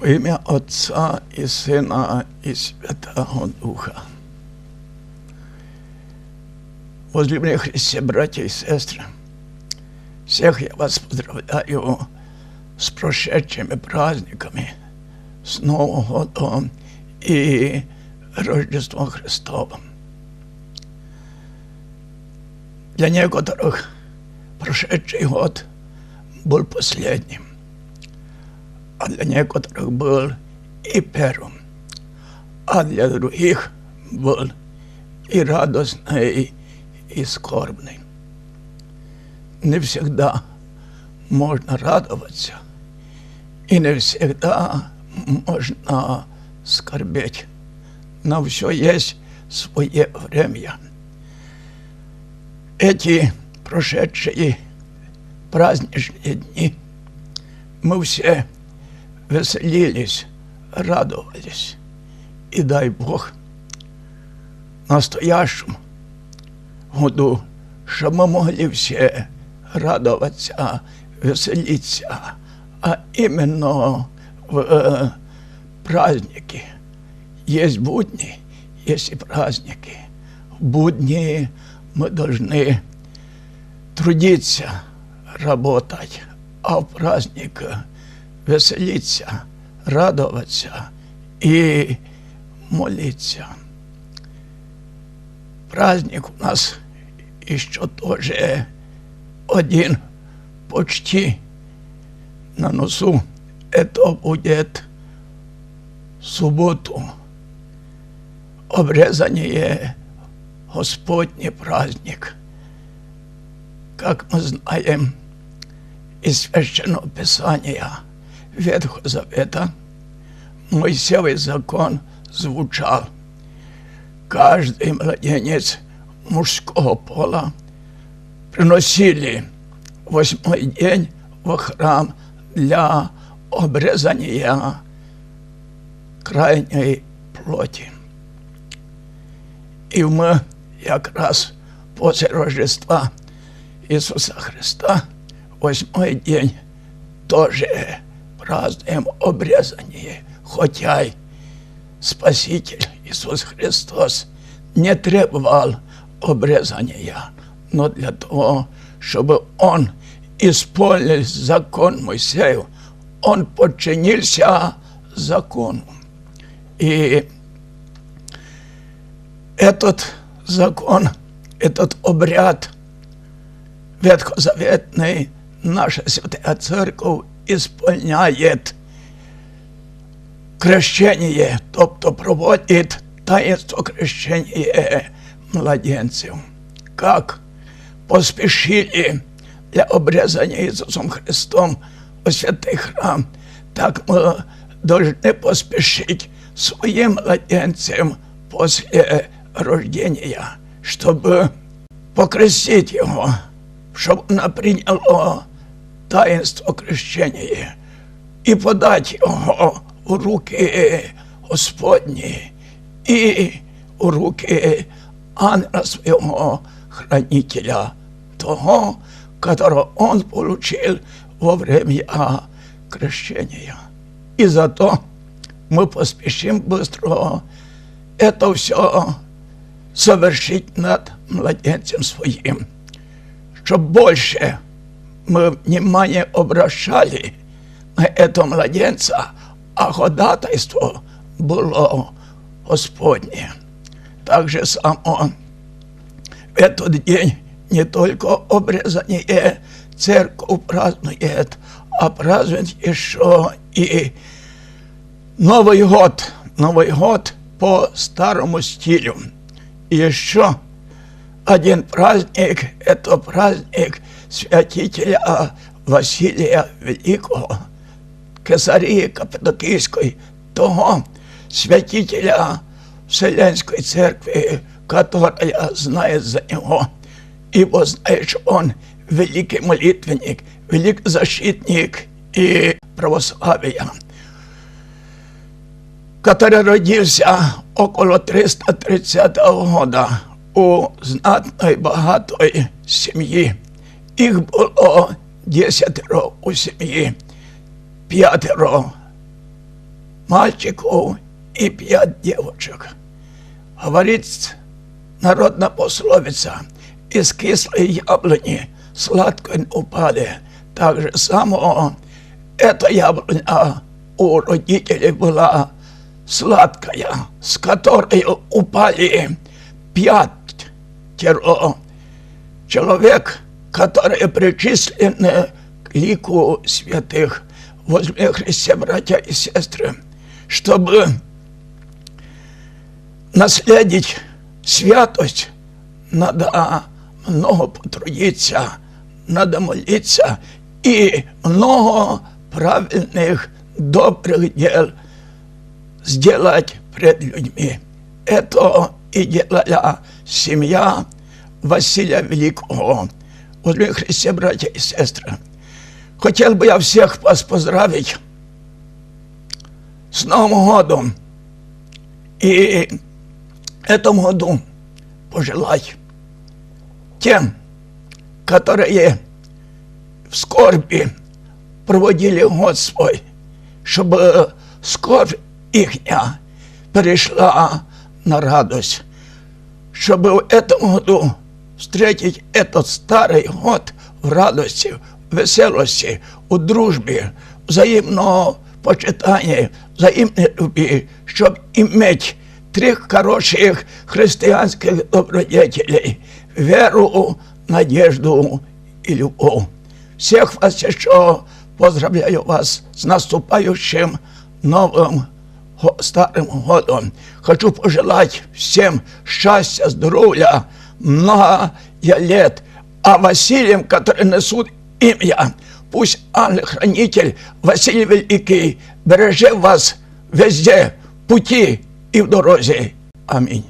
В ім'я Отця і Сина і Святого Духа. Возлюбленные Христе, братья и сестры, всех я вас поздравляю с прошедшими праздниками, с Новым годом и Рождеством Христовым. Для некоторых прошедший год был последним, а для некоторых был и первым, а для других был и радостный, и скорбный. Не всегда можно радоваться, и не всегда можно скорбеть. На все есть свое время. Эти прошедшие праздничные дни мы все веселились, радовались. И дай Бог настоящему году, щоб ми могли всі радуватися, веселитися, а именно в э, праздники. Есть будни, есть и праздники. В будни мы должны трудиться, работать, а в праздник веселиться, радоваться и молиться праздник у нас еще тоже один почти на носу. Это будет субботу. Обрезание Господний праздник. Как мы знаем из Священного Писания Ветхого Завета, Моисеевый закон звучал – каждый младенец мужского пола приносили восьмой день в храм для обрезания крайней плоти. И мы якраз после Рождества Иисуса Христа восьмой день тоже празднуем обрезание, хотя Спаситель Иисус Христос не требовал обрезания, но для того, чтобы Он исполнил закон Моисею, Он подчинился закону. И этот закон, этот обряд ветхозаветный наша Святая Церковь исполняет – крещення, тобто проводить таїнство крещення младенців. Как поспешили для обрезания Иисусом Христом у святый храм, так мы должны поспешить своим младенцем после рождения, чтобы покрестить его, чтобы он приняло таинство крещения и подать его у руки Господні і у руки ангела своего хранителя, того, которого он получил во время крещения. И зато мы поспешим быстро это все совершить над младенцем своим, чтобы больше мы внимание обращали на этого младенца, а ходатайство було Господнє. Так же само в этот день не только обрезание церковь празднует, а празднует еще и Новый год, Новый год по старому стилю. И еще один праздник, это праздник святителя Василия Великого – Кесарії Каппадокійської, того святителя Вселенской церкви, которая знает за него, ибо знает, что он великий молитвенник, великий защитник и православия, который родился около 330 года у знатной богатой семьи. Их было десятеро у семьи. п'ятеро мальчиков и пять девочек. Говорит народная пословица, из кислой яблони сладкой упали. Так же само эта яблоня у родителей была сладкая, с которой упали пятеро человек, которые причислены к лику святых. Возле Христе, братья и сестры, чтобы наследить святость, надо много потрудиться, надо молиться и много правильных, добрых дел сделать пред людьми. Это и делала семья Василия Великого. Возле Христе, братья и сестры, хотел бы я всех вас поздравить с Новым годом. И этому году пожелать тем, которые в скорби проводили год свой, чтобы скорбь их перешла на радость, чтобы в этом году встретить этот старый год в радости, в веселости, в дружбе, взаимного почитания, взаимной любви, чтобы иметь три хороших христианских добродетелей – веру, надежду и любовь. Всех вас еще поздравляю вас с наступающим новым старым годом. Хочу пожелать всем счастья, здоровья, много лет. А Василием, которые несут имя, пусть ангел-хранитель Василий Великий береже вас везде, в пути и в дорозі. Амінь.